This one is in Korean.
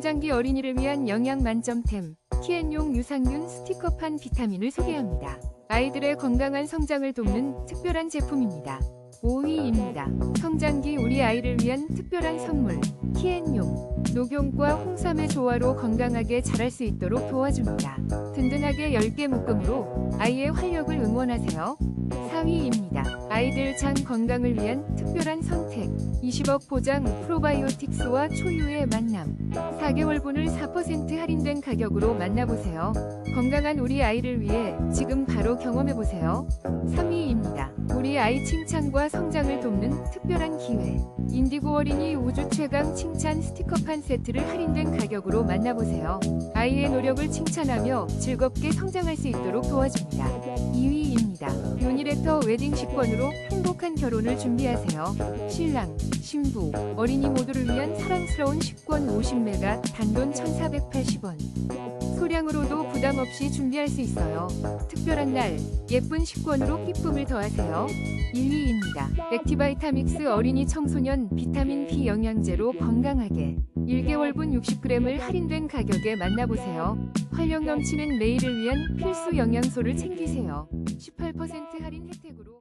성장기 어린이를 위한 영양 만점템 키엔용 유산균 스티커판 비타민을 소개합니다. 아이들의 건강한 성장을 돕는 특별한 제품입니다. 5위입니다. 성장기 우리 아이를 위한 특별한 선물 키엔용 녹용과 홍삼의 조화로 건강하게 자랄 수 있도록 도와줍니다. 든든하게 10개 묶음으로 아이의 활력을 응원하세요. 4위입니다. 아이들 장 건강을 위한 특별한 선택 20억 보장 프로바이오틱스와 초유의 만남 4개월분을 4% 할인된 가격으로 만나보세요. 건강한 우리 아이를 위해 지금 바로 경험해보세요. 3위입니다. 아이 칭찬과 성장을 돕는 특별한 기회. 인디고 어린이 우주 최강 칭찬 스티커판 세트를 할인된 가격으로 만나보세요. 아이의 노력을 칭찬하며 즐겁게 성장할 수 있도록 도와줍니다. 2위입니다. 유니렉터 웨딩 식권으로 행복한 결혼을 준비하세요. 신랑, 신부, 어린이 모두를 위한 사랑스러운 식권 50매가 단돈 1,480원. 부담 없이 준비할 수 있어요. 특별한 날 예쁜 식권으로 기쁨을 더하세요. 1위입니다. 액티바이타믹스 어린이 청소년 비타민 B 영양제로 건강하게 1개월분 60g을 할인된 가격에 만나보세요. 활력 넘치는 매일을 위한 필수 영양소를 챙기세요. 18% 할인 혜택으로